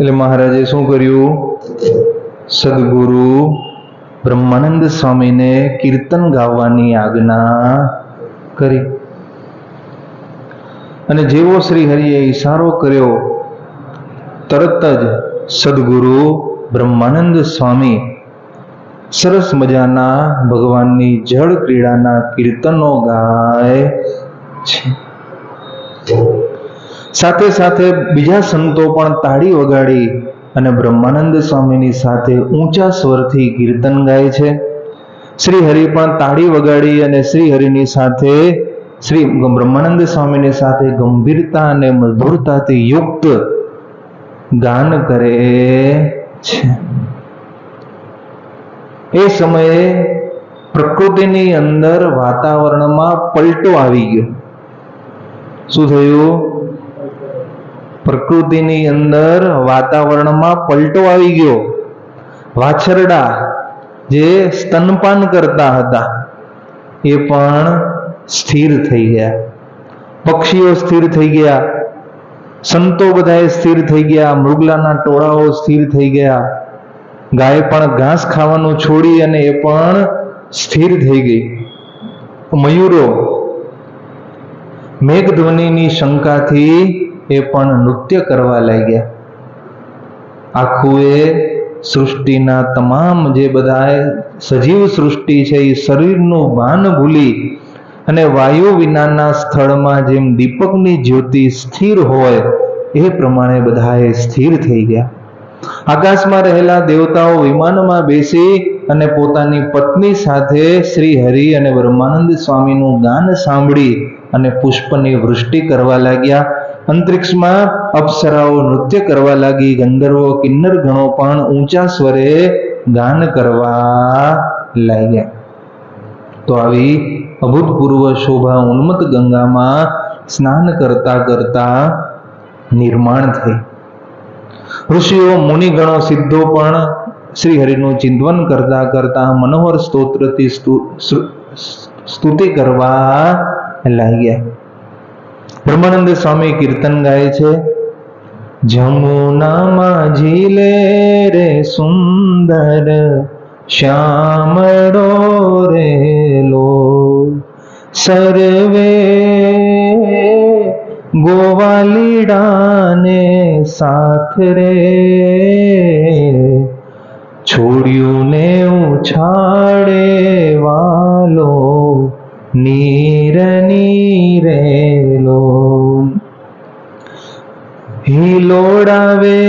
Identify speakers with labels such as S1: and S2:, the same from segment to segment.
S1: એટલે મહારાજે શું કર્યું? સદગુરુ બ્રહ્માનંદ સ્વામીને કીર્તન ગાવાની આજ્ઞા કરી. અને જેવો શ્રી હરિએ ઈશારો કર્યો, તરત જ સદગુરુ બ્રહ્માનંદ સ્વામી સરસ મજાના ભગવાનની જળ ક્રીડાના કીર્તનો ગાય છે. સાથે સાથે બીજા સંતો પણ તાળી વગાડી અને બ્રહ્માનંદ સ્વામીની સાથે ઊંચા સ્વરથી કીર્તન ગાય છે. શ્રી હરિ પણ તાળી વગાડી અને શ્રી હરિની સાથે શ્રી બ્રહ્માનંદ સ્વામીની સાથે ગંભીરતા અને મધુરતાથી યુક્ત ગાન કરે છે. એ સમયે પ્રકૃતિની અંદર વાતાવરણમાં પલટો આવી ગયો. શું થયું? પ્રકૃતિની અંદર વાતાવરણમાં પલટો આવી ગયો. વાછરડા જે સ્તનપાન કરતા હતા, એ પણ સ્થિર થઈ ગયા. પક્ષીઓ સ્થિર થઈ ગયા. સંતો બધાએ સ્થિર થઈ ગયા. મૃગલાના ટોળાઓ સ્થિર થઈ ગયા. ગાય પણ ઘાસ ખાવાનું છોડી અને એ પણ સ્થિર થઈ ગઈ. મયુરો મેઘધ્વનિની શંકાથી એ પણ નૃત્ય કરવા લાગ્યા. આખું એ સૃષ્ટિના તમામ જે બધા સજીવ સૃષ્ટિ છે એ શરીરનું ભાન ભૂલી અને વાયુ વિનાના સ્થળમાં જેમ દીપકની જ્યોતિ સ્થિર હોય, એ પ્રમાણે બધાએ સ્થિર થઈ ગયા. આકાશમાં રહેલા દેવતાઓ વિમાનમાં બેસી અને પોતાની પત્ની સાથે શ્રી હરિ અને બ્રહ્માનંદ સ્વામીનું ગાન સાંભળી અને પુષ્પની વૃષ્ટિ કરવા લાગ્યા. અંતરિક્ષમાં અપ્સરાઓ નૃત્ય કરવા લાગી, ગંધર્વો કિન્નર ગણો પણ ઊંચા સ્વરે ગાન કરવા લાગ્યા. તો આવી અભૂતપૂર્વ શોભા ઉન્મત ગંગામાં સ્નાન કરતા કરતા નિર્માણ થઈ. ઋષિઓ, મુનિગણો, સિદ્ધો પણ શ્રી હરિનું ચિંતન કરતા કરતા મનોહર સ્તોત્રથી સ્તુ- સ્તુ- સ્તુતિ કરવા લાગ્યા. બ્રહ્માનંદ સ્વામી કીર્તન ગાય છે. જમુનામાં ઝીલે રે સુંદર શ્યામડો રેલો સર્વે ગોવાલીડાને સાથ રે. છોડ્યું ને ઉછાળે હિલોડાવે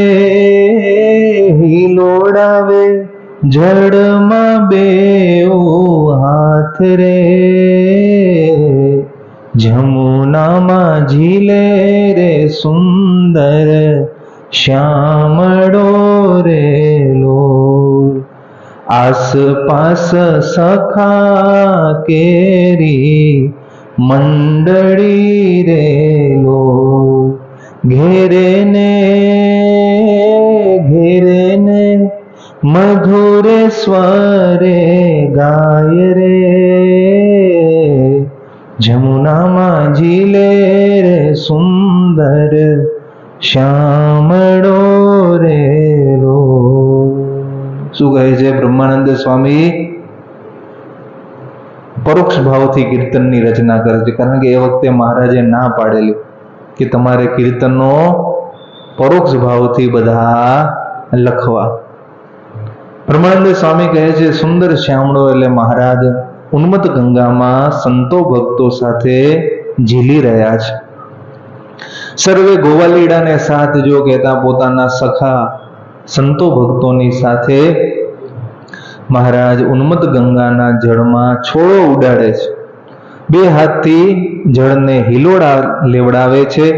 S1: હિલોડાવે જડમાં બેઉ હાથ રે. જમુનામાં ઝીલે રે સુંદર શ્યામડો રે લો આસપાસ સખા કેરી મંડળી રેલો ने घेरे ने ને स्वरे गाय रे રે. જમુનામાં ઝીલે રે સુંદર રે રો. શું કહે છે બ્રહ્માનંદ સ્વામી? પરોક્ષ ભાવથી કીર્તનની રચના કરે છે. કારણ કે એ વખતે મહારાજે ના પાડેલી. કે તમારે કીર્તનનો પરોક્ષ ભાવથી બધા લખવા. બ્રહ્માનંદ સ્વામી કહે છે, સુંદર શ્યામળો એટલે મહારાજ ઉન્મત્ત ગંગામાં સંતો ભક્તો સાથે ઝીલી રહ્યા છે. સર્વે ગોવાલીડાને સાથ જો કહેતા પોતાના સખા સંતો ભક્તોની સાથે મહારાજ ઉન્મત્ત ગંગાના જળમાં છોડો ઉડાડે છે. બે હાથથી જળને હિલોડા લેવડાવે છે.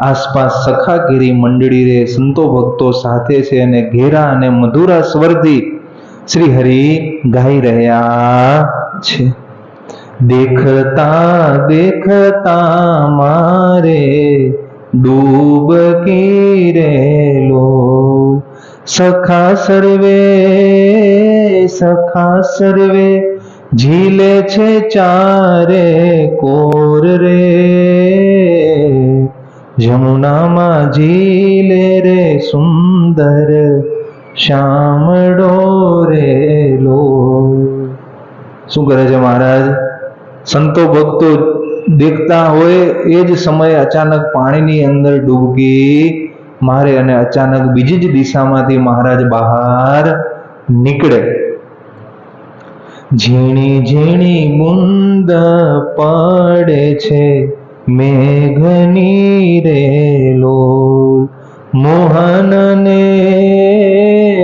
S1: આસપાસ સખાગીરી મંડળી રે સંતો ભક્તો સાથે છે અને ઘેરા અને મધુરા સ્વરથી શ્રી હરિ ગાઈ રહ્યા છે. દેખતા દેખતા મારે ડૂબકી રેલો સખા સર્વે સખા સર્વે ઝીલે છે ચારે કોર રે. જમુનામાં ઝીલે રે સુંદર શ્યામડો રે લો. શું કરે છે મહારાજ? સંતો ભક્તો દેખતા હોય એ જ સમયે અચાનક પાણીની અંદર ડૂબકી મારે અને અચાનક બીજી જ દિશામાંથી મહારાજ બહાર નીકળે. ઝીણી ઝીણી બુંદ પાડે છે મેઘની રે લોલ મોહનને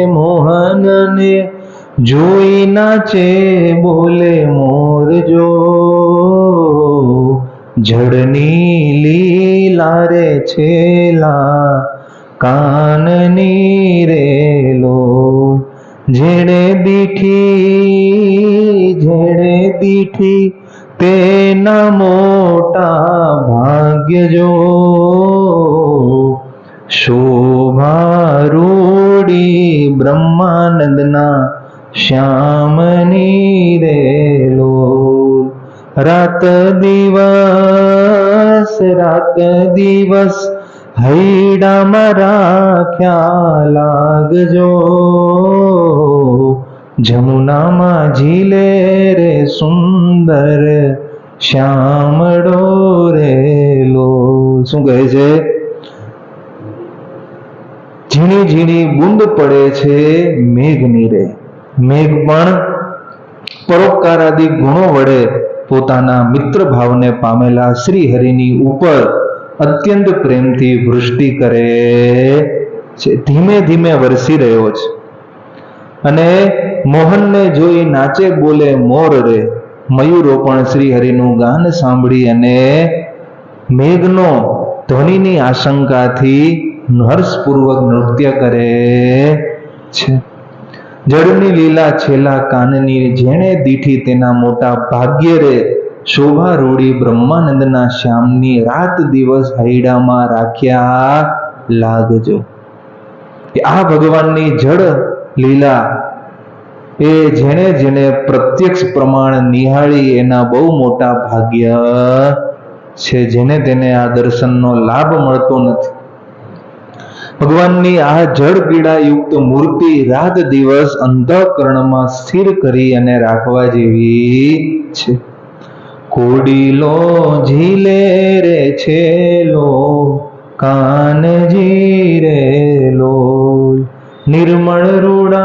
S1: મોહનને જોઈ નાચે બોલે મોરજો. જડની લીલા રે છેલા કાનની રે લો જેણે દીઠી જેણે દીઠી તેના મોટા ભાગ્ય જો. શોભા રૂડી બ્રહ્માનંદના શ્યામની રેલો. રાત દિવસ રાત દિવસ હૈડામાં રાખ્યા લાગજો. જમુનામાં ઝીલે રે સુંદર શ્યામડો રે લો. શું કહે છે? ઝીણી ઝીણી બુંદ પડે છે મેઘની રે. મેઘ પણ પરોપકારાદી ગુણો વડે પોતાના મિત્ર ભાવને પામેલા શ્રી હરિની ઉપર અત્યંત પ્રેમથી વૃષ્ટિ કરે છે. ધીમે ધીમે વરસી રહ્યો છે. અને મોહનને જોઈ નાચે બોલે મોર રે. મયુરો પણ શ્રી હરિનું ગાન સાંભળી અને મેઘનો ધ્વનિની આશંકાથી હર્ષપૂર્વક નૃત્ય કરે છે. જળની લીલા છેલા કાનની જેણે દીઠી તેના મોટા ભાગ્ય રે શોભા રોડી બ્રહ્માનંદના શ્યામની રાત દિવસ હૈડામાં રાખ્યા લાગજો. આ ભગવાનની જળ લીલા એ જેણે જેણે પ્રત્યક્ષ પ્રમાણ નિહાળી એના બહુ મોટા ભાગ્ય છે, જેને તેને આ દર્શનનો લાભ મળતો નથી. ભગવાનની આ જળ પીડા યુક્ત મૂર્તિ રાત દિવસ અંધકરણમાં સ્થિર કરી અને રાખવા જેવી છે. કોડીલો ઝીલે રે છેલો, કાન રે લો. નિર્મળ રૂડા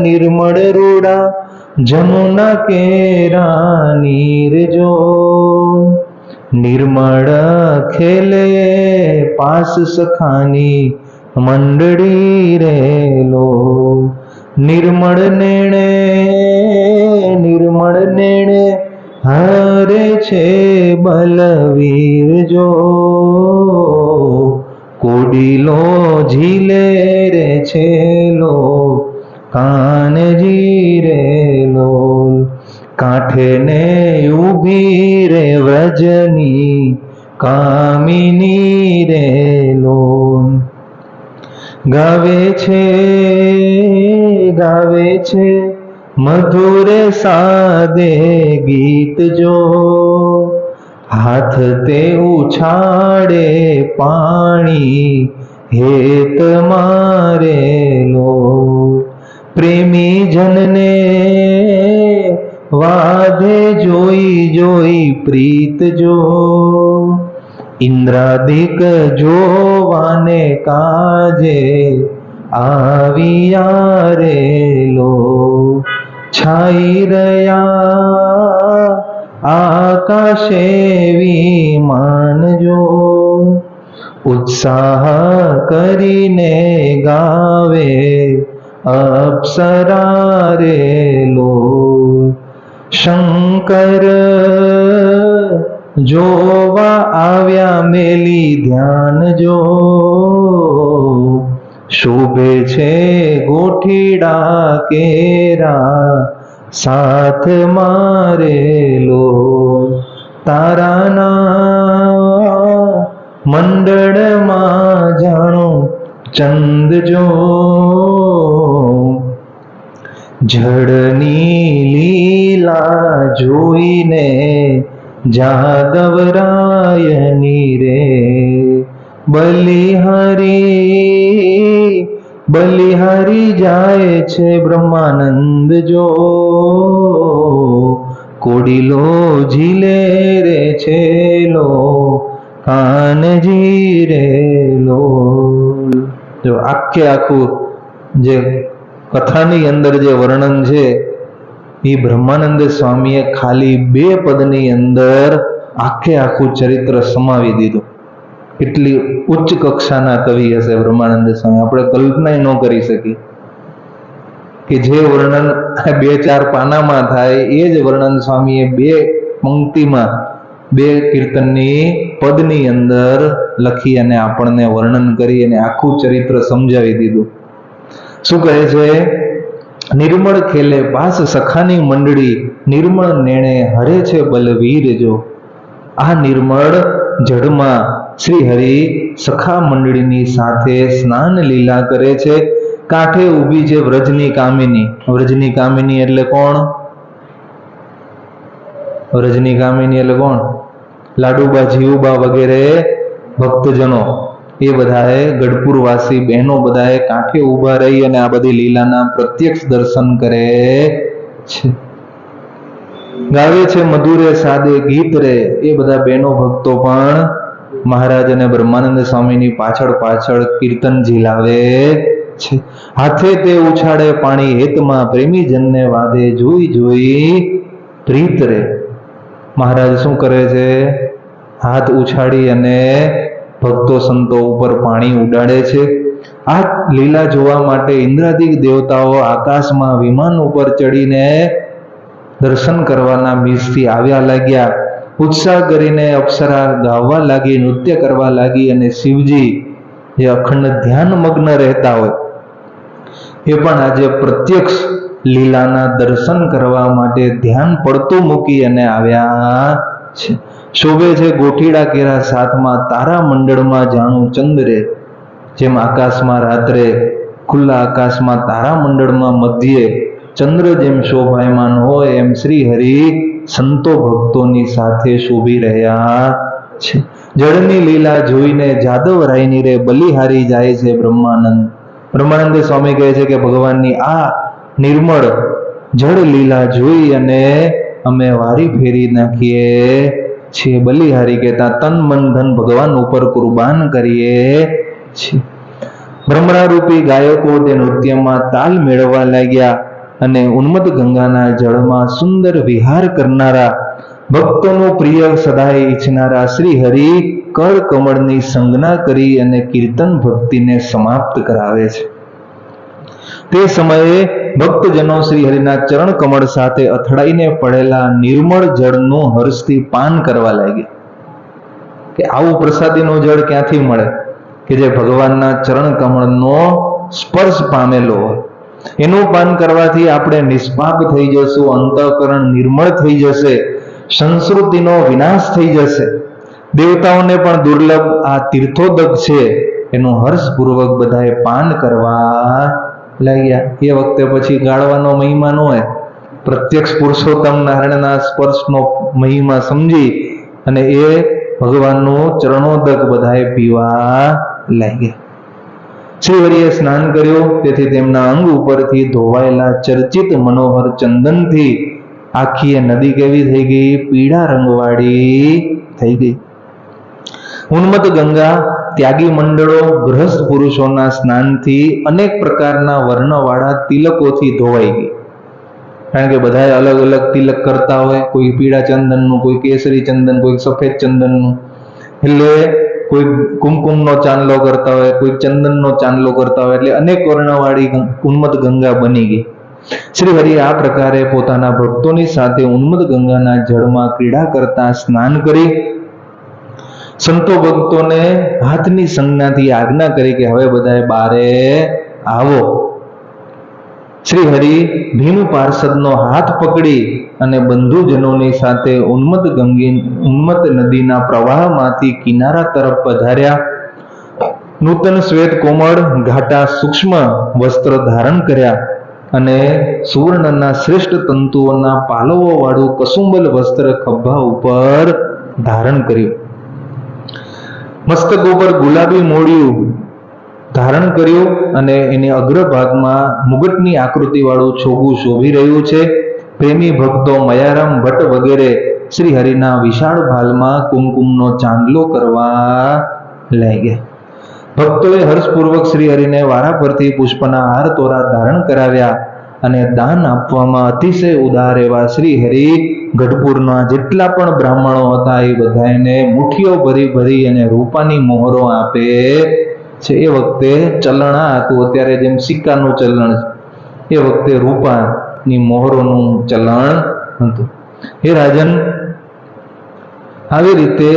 S1: નિર્મળ રૂડા, જમુના કેરા નીર જો. નિર્મળ ખેલે પાસ સખાની મંડળી રેલો નિર્મળ નેણે નિર્મળ નેણે હરે છે બલવીર જો કોડીલો ઝીલે રે છેલો કાનજી રેલો કાંઠે ને ઊભી રે વ્રજની કામિની રે લોન ગાવે છે ગાવે છે મધુર સાદે ગીત જો, હાથ તે ઉછાડે પાણી, હેત મારે લો. પ્રેમી જનને વાધે જોઈ જોઈ પ્રીત જો, ઇન્દ્રાદિક જોવાને કાજે આવ્યા રેલો છાઈ રહ્યા આકાશે માનજો ઉત્સાહ કરીને ગાવે અપ્સરા રેલો શંકર જોવા આવ્યા મેલી ધ્યાન જો શોભે છે ગોઠીડા કેરા, સાથ મારેલો તારાના મંડળમાં જાણો ચંદ જો. જળની લીલા જોઈને જાદવરાયની રે. બલિહારી બલિહરી જાય છે બ્રહ્માનંદ જો. કોડીલો ઝીલે રે છે લો, કાનજી રે લો. જો આખે આખું જે કથાની અંદર જે વર્ણન છે, એ બ્રહ્માનંદ સ્વામીએ ખાલી બે પદની અંદર આખે આખું ચરિત્ર સમાવી દીધું. એટલી ઉચ્ચ કક્ષાના કવિ હશે બ્રહ્માનંદ સ્વામી. આપણે કલ્પના ન કરી શકીએ કે જે વર્ણન બે ચાર પાનામાં થાય, એ જ વર્ણન સ્વામીએ બે પંક્તિમાં, બે કીર્તનની પદની અંદર લખી અને આપણને વર્ણન કરી અને આખું ચરિત્ર સમજાવી દીધું. શું કહે છે? નિર્મળ ખેલે પાસ સખાની મંડળી, નિર્મળ નેણે હરે છે બલવીર જો. આ નિર્મળ જળમાં શ્રી હરિ સખા મંડળીની સાથે સ્નાન લીલા કરે છે. કાંઠે ઊભી છે વ્રજની કામિની. વ્રજની કામિની એટલે કોણ? વ્રજની કામિની એટલે કોણ? લાડુબા, જીવુબા વગેરે ભક્તજનો. એ બધાએ ગઢપુર વાસી બહેનો બધાએ કાંઠે ઊભા રહી અને આ બધી લીલાના પ્રત્યક્ષ દર્શન કરે છે. ગાવે છે, મધુરે, સાદે ગીત રે. એ બધા બહેનો ભક્તો પણ મહારાજ અને બ્રહ્માનંદ સ્વામીની પાછળ પાછળ કીર્તન ઝીલાવે છે. હાથે તે ઉછાળે પાણી હેતમાં પ્રેમી જનને વાદે જોઈ જોઈ પ્રીત રે. મહારાજ શું કરે છે? હાથ ઉછાળી અને ભક્તો સંતો ઉપર પાણી ઉડાડે છે. આ લીલા જોવા માટે ઇન્દ્રાદિક દેવતાઓ આકાશમાં વિમાન ઉપર ચડીને દર્શન કરવાના બીજથી આવ્યા લાગ્યા. ઉત્સાહ કરીને અપ્સરા ગાવા લાગી, નૃત્ય કરવા લાગી અને શિવજી જે અખંડ ધ્યાન મગ્ન રહેતા હોય. એ પણ આજે પ્રત્યક્ષ લીલાના દર્શન કરવા માટે ધ્યાન પડતું મૂકી અને આવ્યા છે. શોભે છે ગોઠીડા કેરા સાથમાં તારા મંડળમાં જાણું ચંદ્રે જેમ આકાશમાં રાત્રે, ખુલ્લા આકાશમાં તારા મંડળમાં મધ્યે ચંદ્ર જેમ શોભાયમાન હોય, એમ શ્રી હરિ સંતો ભક્તોની સાથે શોભી રહ્યા છે. જળની લીલા જોઈને જાદવ રાયની રે બલિહારી જાય છે બ્રહ્માનંદ. બ્રહ્માનંદ સ્વામી કહે છે કે ભગવાનની આ નિર્મળ જળ લીલા જોઈ અને અમે વારી ફેરી નાખીએ છીએ. બલિહારી કહેતા તન મન ધન ભગવાન ઉપર કુરબાન કરીએ છીએ. ભ્રમણારૂપી ગાયકો તે નૃત્યમાં તાલ મેળવવા લાગ્યા. અને ઉન્મદ ગંગાના જળમાં સુંદર વિહાર કરનારા ભક્તોનો પ્રિય સદાય ઈચ્છનારા શ્રી હરિ કળ કમળની સંજ્ઞા કરી અને કીર્તન ભક્તિને સમાપ્ત કરાવે છે. તે સમયે ભક્તજનો શ્રી હરિના ચરણ કમળ સાથે અથડાઈને પડેલા નિર્મળ જળનું હર્ષથી પાન કરવા લાગ્યા કે આવું પ્રસાદીનું જળ ક્યાંથી મળે? કે જે ભગવાનના ચરણ કમળનો સ્પર્શ પામેલો હોય. એનું પાન કરવાથી આપણે નિષ્પાપ થઈ જશું, અંતઃકરણ નિર્મળ થઈ જશે, સંસ્કૃતિનો વિનાશ થઈ જશે. દેવતાઓને પણ દુર્લભ આ તીર્થોદક છે. એનું હર્ષપૂર્વક બધાએ પાન કરવા લાગ્યા. એ વખતે પછી ગાળવાનો મહિમા ન હોય. પ્રત્યક્ષ પુરુષોત્તમ નારાયણના સ્પર્શનો મહિમા સમજી અને એ ભગવાનનું ચરણોદક બધાએ પીવા લાગ્યા. શ્રી સ્નાન કર્યું. તેથી તેમના અંગ ઉપરથી ધોવાયેલા ચર્ચિત મનોહર ચંદનથી આખી એ નદી કેવી થઈ ગઈ? પીળા રંગવાળી થઈ ગઈ. ઉન્મત ગંગા, ત્યાગી મંડળો, ગૃહસ્થ પુરુષોના સ્નાનથી અનેક પ્રકારના વર્ણવાળા તિલકોથી ધોવાઈ ગઈ. કારણ કે બધા અલગ અલગ તિલક કરતા હોય. કોઈ પીળા ચંદનનું, કોઈ કેસરી ચંદન, કોઈ સફેદ ચંદનનું. એટલે કોઈ કુમકુમનો ચાંદલો કરતા હોય, કોઈ ચંદનનો ચાંદલો કરતા હોય, એટલે અનેક વર્ણવાળી ઉન્મત ગંગા બની ગઈ. શ્રી હરિ આ પ્રકારે પોતાના ભક્તોની સાથે ઉન્મત ગંગાના જળમાં ક્રીડા કરતા સ્નાન કરી, સંતો ભક્તોને હાથની સંજ્ઞાથી આજ્ઞા કરી કે હવે બધાએ બારે આવો. શ્રી ભીમ પાર્ષદનો હાથ પકડી અને બંધુજનોની સાથે ઉન્મત ગંગી ઉન્મત નદીના પ્રવાહમાંથી કિનારા તરફ પધાર્યા. નૂતન શ્વેત કોમળ, ઘાટા સૂક્ષ્મ વસ્ત્ર ધારણ કર્યા અને સુવર્ણના શ્રેષ્ઠ તંતુઓના પાલવો વાળું કસુંબલ વસ્ત્ર ખભા ઉપર ધારણ કર્યું. મસ્તક ઉપર ગુલાબી મોડિયું ધારણ કર્યું અને એની અગ્રભાગમાં મુગટની આકૃતિ વાળું છોગું શોભી રહ્યું છે. પ્રેમી ભક્તો મયારામ ભટ્ટ વગેરે શ્રી હરિના વિશાળ ભાલમાં કુમકુમનો ચાંદલો કરવા લાગ્યા. ભક્તોએ હર્ષપૂર્વક શ્રી હરિને વારા પરથી પુષ્પના હાર તોરા ધારણ કરાવ્યા અને દાન આપવામાં અતિશય ઉદાર એવા શ્રી હરિ ગઢપુરના જેટલા પણ બ્રાહ્મણો હતા એ બધાને મુઠ્ઠીઓ ભરી ભરી અને રૂપાની મોહરો આપે છે. એ વખતે ચલણા હતું. અત્યારે જેમ સિક્કાનું ચલણ એ વખતે રૂપાની મોહરોનું ચલણ હતું. હે રાજન, આવી રીતે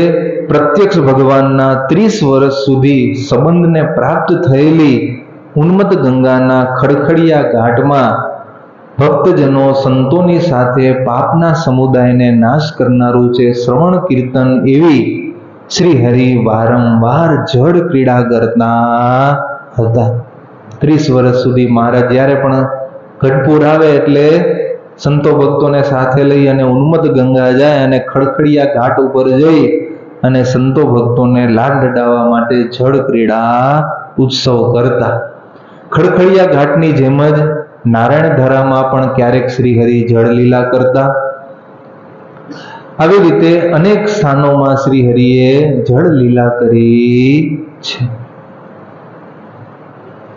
S1: પ્રત્યક્ષ ભગવાનના ત્રીસ વર્ષ સુધી સંબંધને પ્રાપ્ત થયેલી ઉન્મત ગંગાના ખડખડિયા ઘાટમાં ભક્તજનો સંતોની સાથે પાપના સમુદાયને નાશ કરનારું છે શ્રવણ કીર્તન એવી શ્રી હરિ વારંવાર જળ ક્રીડા કરતા હતા. ત્રીસ વર્ષ સુધી મહારાજ જ્યારે પણ ગઢપુર આવે એટલે સંતો ભક્તોને સાથે લઈ અને ઉન્મત ગંગા જાય અને ખડખડિયા ઘાટ ઉપર જઈ અને સંતો ભક્તોને લાડ લડાવવા માટે જળ ક્રીડા ઉત્સવ કરતા. ખડખડિયા ઘાટની જેમ જ નારાયણ ધરામાં પણ ક્યારેક શ્રીહરિ જળ લીલા કરતા. આવી રીતે અનેક સ્થાનોમાં શ્રી હરિએ જળ લીલા કરી છે.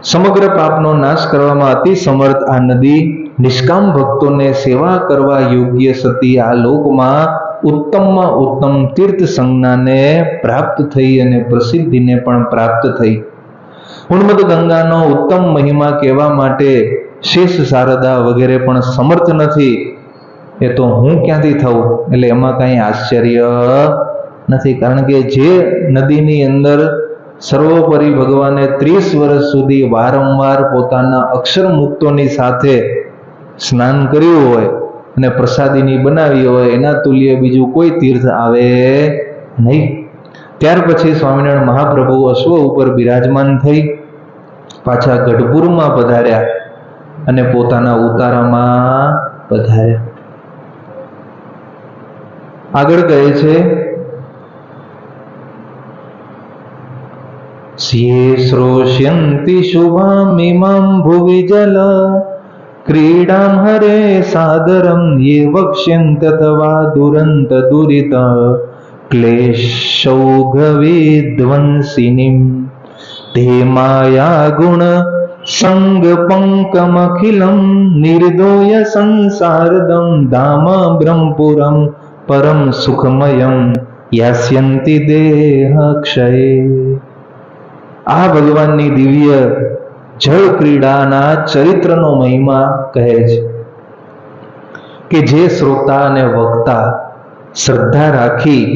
S1: સમગ્ર પાપનો નાશ કરવામાં અતિ સમર્થ આ નદી નિષ્કામ ભક્તોને સેવા કરવા યોગ્ય સતી આ લોકમાં ઉત્તમમાં ઉત્તમ તીર્થ સંજ્ઞાને પ્રાપ્ત થઈ અને પ્રસિદ્ધિને પણ પ્રાપ્ત થઈ. ઉન્મદ ગંગાનો ઉત્તમ મહિમા કહેવા માટે શેષ શારદા વગેરે પણ સમર્થ નથી. એ તો હું ક્યાંથી થવું? એટલે એમાં કાંઈ આશ્ચર્ય નથી. કારણ કે જે નદીની અંદર સર્વોપરી ભગવાને ત્રીસ વર્ષ સુધી વારંવાર પોતાના અક્ષર મુક્તોની સાથે સ્નાન કર્યું હોય અને પ્રસાદીની બનાવી હોય, એના તુલ્ય બીજું કોઈ તીર્થ આવે નહીં. ત્યાર પછી સ્વામિનારાયણ મહાપ્રભુ અશ્વ ઉપર બિરાજમાન થઈ, પાછા ગઢપુરમાં પધાર્યા અને પોતાના ઉતારામાં પધાર્યા. આગળ કહે છે સ્યે શ્રોષ્યંતિ શુભામિમં ભુવિ જલ, ક્રીડાં હરે સાદરમ યે વક્ષ્યંત તવા દુરંત દુરિત ક્લેશૌઘવિધ્વંસિનીમ તે માયા ગુણ સંગ પંકમખિલમ, નિર્દોય સંસારદમ ધામ બ્રહ્મપુરમ પરમ સુખમયમ યાસ્યંતિ દેહ ક્ષય આ ભગવાનની દિવ્ય જળ ક્રીડાના ચરિત્રનો મહિમા કહે છે કે જે શ્રોતા અને વક્તા શ્રદ્ધા રાખી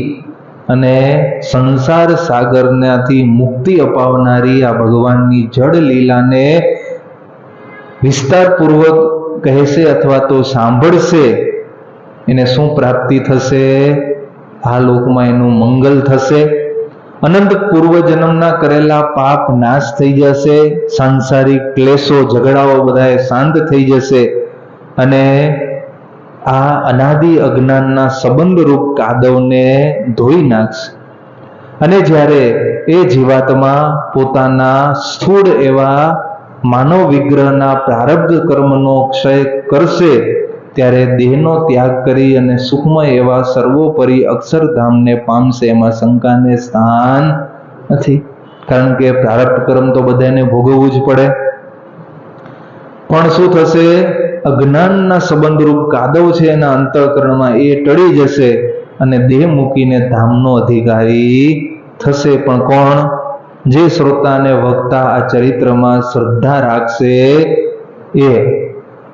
S1: અને સંસાર સાગરનાથી મુક્તિ અપાવનારી આ ભગવાનની જળ લીલાને વિસ્તારપૂર્વક કહેશે અથવા તો સાંભળશે એને શું પ્રાપ્તિ થશે? આ લોકમાં એનું મંગલ થશે. અનંત પૂર્વજન્મના કરેલા પાપ નાશ થઈ જશે. સાંસારિક ક્લેશો, ઝઘડાઓ બધાએ શાંત થઈ જશે. અને આ અનાદિ અજ્ઞાનના સંબંધરૂપ કાદવને ધોઈ નાખશે. અને જ્યારે એ જીવાતમાં પોતાના સ્થૂળ એવા માનવ વિગ્રહના પ્રારબ્ધ કર્મનો ક્ષય કરશે ત્યારે દેહનો ત્યાગ કરી અને સુખમય એવા સર્વોપરી અક્ષરધામને પામશે. એમાં શંકાને સ્થાન નથી. કારણ કે પ્રારબ્ધ કર્મ તો બધાને ભોગવવું જ પડે. પણ શું થશે? અજ્ઞાનના સંબંધરૂપ કાદવ છે એના અંતઃકરણમાં એ ટળી જશે અને દેહ મૂકીને ધામનો અધિકારી થશે. પણ કોણ? જે શ્રોતાને વક્તા આ ચરિત્રમાં શ્રદ્ધા રાખશે એ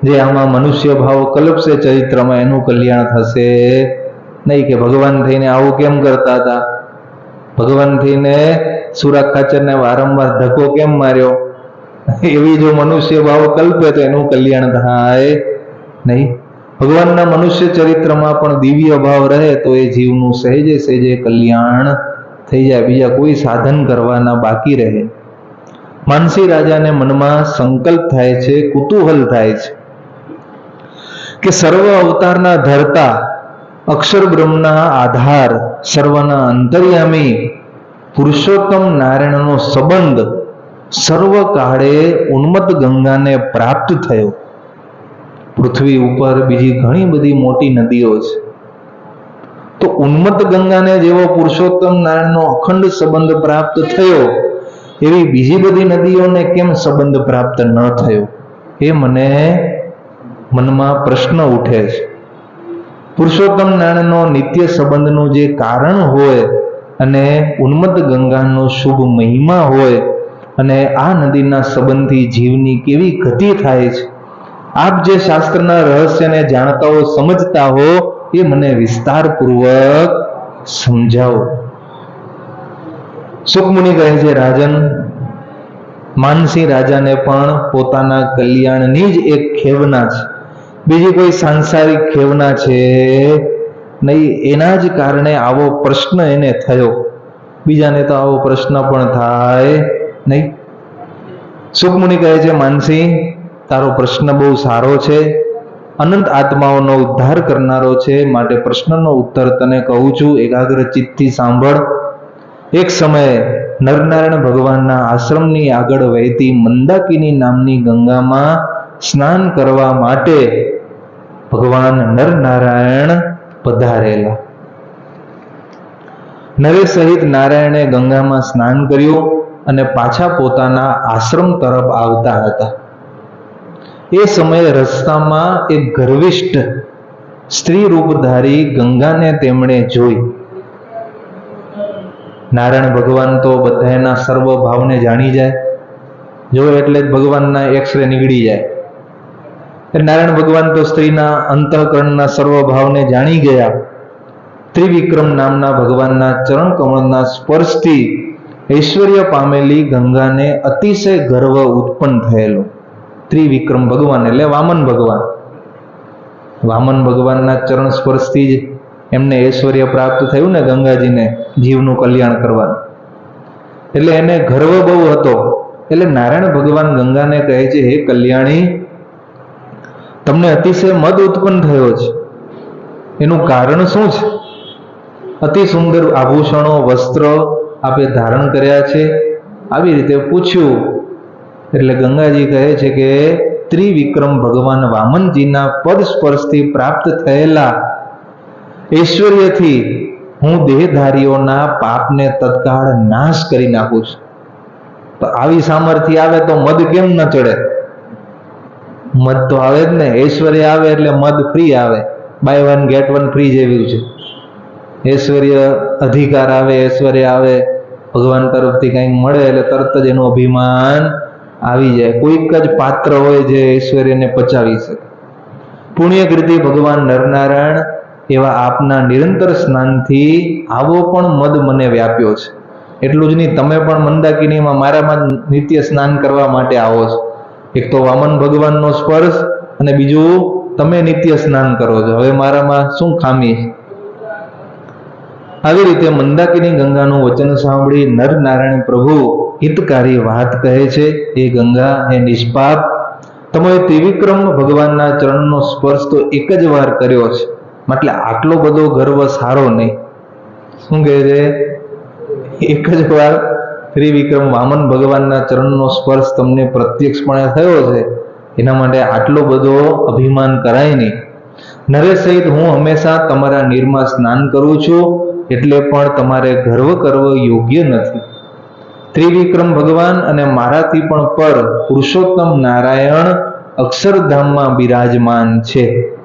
S1: જે આમાં મનુષ્ય ભાવ કલ્પશે ચરિત્રમાં, એનું કલ્યાણ થશે. નહીં કે ભગવાન થઈને આવું કેમ કરતા હતા? ભગવાન થઈને સુરા ખાચરને વારંવાર ધક્કો કેમ માર્યો? એવી જો મનુષ્ય ભાવ કલ્પે તો એનું કલ્યાણ થાય. નહીં. ભગવાનના મનુષ્ય ચરિત્રમાં પણ દિવ્ય ભાવ રહે તો એ જીવનું સહેજે સહેજે કલ્યાણ થઈ જાય. બીજા કોઈ સાધન કરવાના બાકી રહે. માનસી રાજાને મનમાં સંકલ્પ થાય છે, કુતૂહલ થાય છે. કે સર્વ અવતારના ધરતા, અક્ષર બ્રહ્મના આધાર, સર્વના અંતર્યામી, પુરુષોત્તમ નારાયણનો સંબંધ સર્વકાળે ઉન્મત ગંગાને પ્રાપ્ત થયો. પૃથ્વી ઉપર બીજી ઘણી બધી મોટી નદીઓ છે. તો ઉન્મત્ત ગંગાને જેવો પુરુષોત્તમ નારાયણનો અખંડ સંબંધ પ્રાપ્ત થયો, એવી બીજી બધી નદીઓને કેમ સંબંધ પ્રાપ્ત ન થયો? એ મને મનમાં પ્રશ્ન ઉઠે છે. પુરુષોત્તમ નારાયણનો નિત્ય સંબંધનું જે કારણ હોય અને ઉન્મત્ત ગંગાનો શુભ મહિમા હોય અને આ નદીના સંબંધથી જીવની કેવી ગતિ થાય છે. આપ જે શાસ્ત્રના રહસ્યને જાણતા હો, સમજતા હો, એ મને વિસ્તારપૂર્વક સમજાવો. સુખમુનિ કહે છે, રાજન માનસિંહ રાજાને પણ પોતાના કલ્યાણની જ એક ખેવના છે. બીજી કોઈ સાંસારિક ખેવના છે? નહીં, એના જ કારણે આવો પ્રશ્ન એને થયો. બીજાને તો આવો પ્રશ્ન પણ થાય નહીં. સુખમુનિ કહે છે માનસિંહ તારો પ્રશ્ન બહુ સારો છે. અનંત આત્માઓનો ઉદ્ધાર કરનારો છે માટે પ્રશ્નનો ઉત્તર તને કહું છું. એકાગ્ર ચિત્તથી સાંભળ. એક સમયે નરનારાયણ ભગવાનના આશ્રમની આગળ વહેતી મંદાકિની નામની ગંગામાં સ્નાન કરવા માટે ભગવાન નરનારાયણ પધારેલા. નરે સહિત નારાયણે ગંગામાં સ્નાન કર્યું અને પાછા પોતાના આશ્રમ તરફ આવતા હતા. એ સમયે રસ્તામાં એક ગર્વિષ્ઠ સ્ત્રી રૂપધારી ગંગાને તેમણે જોઈ. નારાયણ ભગવાન તો બધાના સર્વ ભાવને જાણી જાય. જો એટલે જ ભગવાનના એક્સરે નીકળી જાય. નારાયણ ભગવાન તો સ્ત્રીના અંતઃકરણના સર્વ ભાવને જાણી ગયા. ત્રિવિક્રમ નામના ભગવાનના ચરણ કમળના સ્પર્શથી ઐશ્વર્ય પામેલી ગંગાને અતિશય ગર્વ ઉત્પન્ન થયેલો. ત્રિવિક્રમ ભગવાન એટલે વામન ભગવાન. વામન ભગવાનના ચરણ સ્પર્શથી જ એમને ઐશ્વર્ય પ્રાપ્ત થયું ને ગંગાજીને જીવનું કલ્યાણ કરવાનું. એટલે એને ગર્વ બહુ હતો. એટલે નારાયણ ભગવાન ગંગાને કહે છે, હે કલ્યાણી તમને અતિશય મદ ઉત્પન્ન થયો છે. એનું કારણ શું છે? અતિ સુંદર આભૂષણો, વસ્ત્ર આપે ધારણ કર્યા છે. આવી રીતે પૂછ્યું. એટલે ગંગાજી કહે છે કે, ત્રિવિક્રમ ભગવાન વામનજીના પદ સ્પર્શથી પ્રાપ્ત થયેલા ઐશ્વર્યથી હું દેહધારીઓના પાપને તત્કાળ નાશ કરી નાખું છું. તો આવી સામર્થ્ય આવે તો મદ કેમ ન ચડે? મદ તો આવે જ ને. ઐશ્વર્ય આવે એટલે મધ ફ્રી આવે. Buy one get one free જેવું છે. ઐશ્વર્ય અધિકાર આવે, ઐશ્વર્ય આવે. ભગવાન તરફથી કંઈક મળે એટલે તરત જ એનું અભિમાન આવી જાય. કોઈક જ પાત્ર હોય જે ઐશ્વર્યને પચાવી શકે. પુણ્યકૃતિ ભગવાન નરનારાયણ એવા આપના નિરંતર સ્નાનથી આવો પણ મદ મને વ્યાપ્યો છે. એટલું જ નહીં, તમે પણ મંદાકિનીમાં મારામાં નિત્ય સ્નાન કરવા માટે આવો છો. એક તો વામન ભગવાનનો સ્પર્શ અને બીજું તમે નિત્ય સ્નાન કરો છો. હવે મારામાં શું ખામી આવી રીતે મંદાકિની ગંગાનું વચન સાંભળી નર નારાયણ પ્રભુ હિતકારી વાત કહે છે એ ગંગા એ નિષ્પાપ તમે ત્રિવિક્રમ ભગવાનના ચરણનો સ્પર્શ તો એક જ વાર કર્યો છે. એટલે આટલો બધો ગર્વ સારો નહીં. શું કહે છે? એક જ વાર? ત્રિવિક્રમ વામન ભગવાનના ચરણનો સ્પર્શ તમને પ્રત્યક્ષપણે થયો છે, એના માટે આટલો બધો અભિમાન કરાય નહીં. નરેશ સહિત હું હંમેશા તમારા નીરમાં સ્નાન કરું છું, એટલે પણ તમારે ગર્વ કરવો યોગ્ય નથી. ત્રિવિક્રમ ભગવાન અને મારાથી પણ પર પુરુષોત્તમ નારાયણ અક્ષરધામમાં બિરાજમાન છે.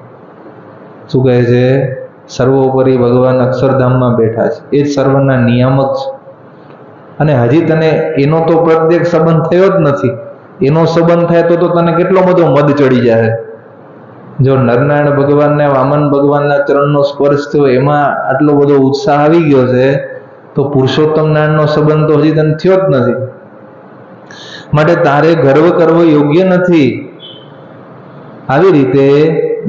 S1: શું કહે છે? સર્વોપરી ભગવાન અક્ષરધામમાં બેઠા છે. એ જ સર્વના નિયામક છે. અને હજી તને એનો તો પ્રત્યેક સંબંધ થયો જ નથી. એનો સંબંધ થાય તો તો તને કેટલો બધો મદ ચડી જાય જો નરનારાયણ ભગવાનને વામન ભગવાનના ચરણનો સ્પર્શ થયો, એમાં આટલો બધો ઉત્સાહ આવી ગયો છે, તો પુરુષોત્તમ નારાયણનો સંબંધ તો હજી તને થયો જ નથી. માટે તારે ગર્વ કરવો યોગ્ય નથી. આવી રીતે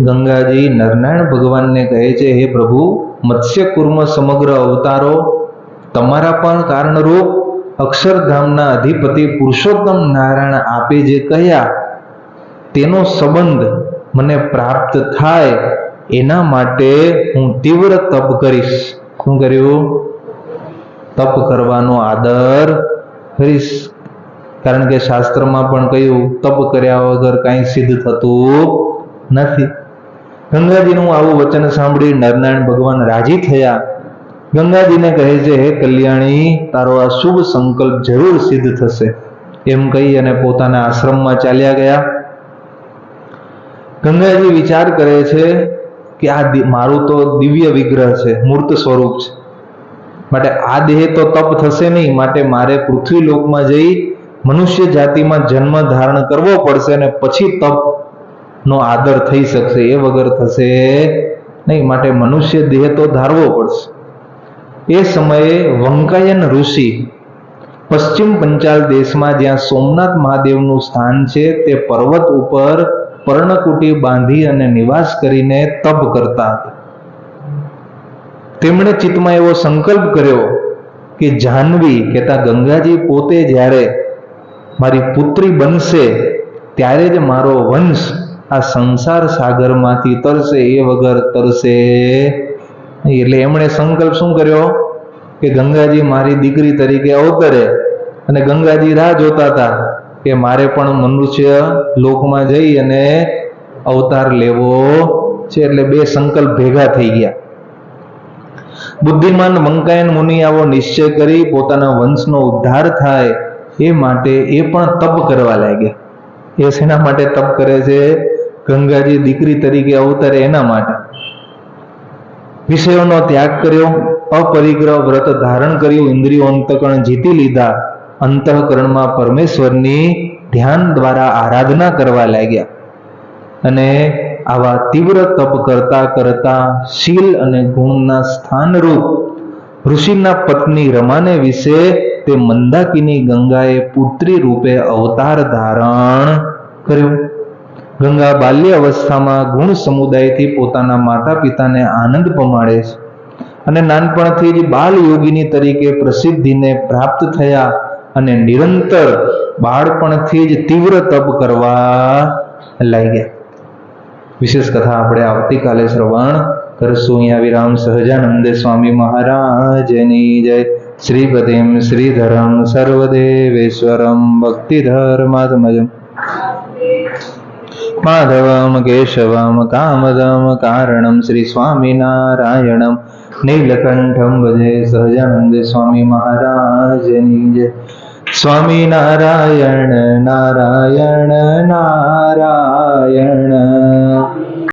S1: ગંગાજી નરનારાયણ ભગવાનને કહે છે, હે પ્રભુ મત્સ્ય કુર્મ સમગ્ર અવતારો તમારા પણ કારણરૂપ અક્ષરધામના અધિપતિ પુરુષોત્તમ નારાયણ આપે જે કહ્યા, તેનો સંબંધ મને પ્રાપ્ત થાય એના માટે હું તીવ્ર તપ કરીશ. શું કર્યું? તપ કરવાનો આદર કરીશ. કારણ કે શાસ્ત્રમાં પણ કહ્યું, તપ કર્યા વગર કાંઈ સિદ્ધ થતું નથી. ગંગાજીનું આવું વચન સાંભળી નરનારાયણ ભગવાન રાજી થયા. ગંગાજીને કહે છે, હે કલ્યાણી, તારો આ શુભ સંકલ્પ જરૂર સિદ્ધ થશે. એમ કહી અને પોતાના આશ્રમમાં ચાલ્યા ગયા. ગંગાજી વિચાર કરે છે કે આ મારું તો દિવ્ય વિગ્રહ છે, મૂર્ત સ્વરૂપ છે. માટે આ દેહ તો તપ થશે નહીં, માટે મારે પૃથ્વી લોકમાં જઈ મનુષ્ય જાતિમાં જન્મ ધારણ કરવો પડશે અને પછી તપ નો આદર થઈ શકશે. એ વગર થશે નહીં, માટે મનુષ્ય દેહ તો ધારવો પડશે. એ સમયે વંકાયન ઋષિ પશ્ચિમ પંચાલ દેશમાં જ્યાં સોમનાથ મહાદેવનું સ્થાન છે, તે પર્વત ઉપર પર્ણકુટી બાંધી અને નિવાસ કરીને તપ કરતા હતા. તેમણે ચિત્તમાં એવો સંકલ્પ કર્યો કે જાહ્નવી કહેતા ગંગાજી, પોતે જ્યારે મારી પુત્રી બનશે, ત્યારે જ મારો વંશ આ સંસાર સાગરમાંથી તરશે એ વગર તરશે નહીં. એટલે એમણે સંકલ્પ શું કર્યો? કે ગંગાજી મારી દીકરી તરીકે અવતરે અને ગંગાજી રાહ જોતા હતા કે મારે પણ મનુષ્ય લોકમાં જઈ અને અવતાર લેવો છે. એટલે બે સંકલ્પ ભેગા થઈ ગયા. બુદ્ધિમાન મંકાયન મુનિ આવો નિશ્ચય કરી પોતાના વંશનો ઉદ્ધાર થાય એ માટે એ પણ તપ કરવા લાગ્યા. એ શેના માટે તપ કરે છે? ગંગાજી દીકરી તરીકે અવતરે એના માટે. વિષયોનો ત્યાગ કર્યો, અપરિગ્રહ વ્રત ધારણ કર્યું, ઇન્દ્રિયો અંતકરણ જીતી લીધા, અંતઃકરણમાં પરમેશ્વરની ધ્યાન દ્વારા આરાધના કરવા લાગ્યા. અને આવા તીવ્ર તપ કરતા કરતા શીલ અને ગુણના સ્થાનરૂપ ઋષિના પત્ની રમાને વિશે તે મંદાકિની ગંગાએ પુત્રી રૂપે અવતાર ધારણ કર્યો. ગંગા બાલ્ય અવસ્થામાં ગુણ સમુદાયથી પોતાના માતા પિતાને આનંદ પમાડે છે. અને નાનપણથી જ બાલ યોગીની તરીકે પ્રસિદ્ધિને પ્રાપ્ત થયા અને નિરંતર બાળપણથી જ તીવ્ર તપ કરવા લાગ્યા. વિશેષ કથા આપણે આવતીકાલે શ્રવણ કરશું. અહીંયા વિરામ સહજાનંદ સ્વામી મહારાજની જય. શ્રીપતિમ શ્રીધરમ સર્વદેવેશ્વરમ ભક્તિધર્માત્મજમ. કેશવમ કામદમ કારણમ શ્રી સ્વામિનારાયણમ નીલકંઠમ ભજે સહજાનંદ સ્વામી મહારાજની જય नारायण નારાયણ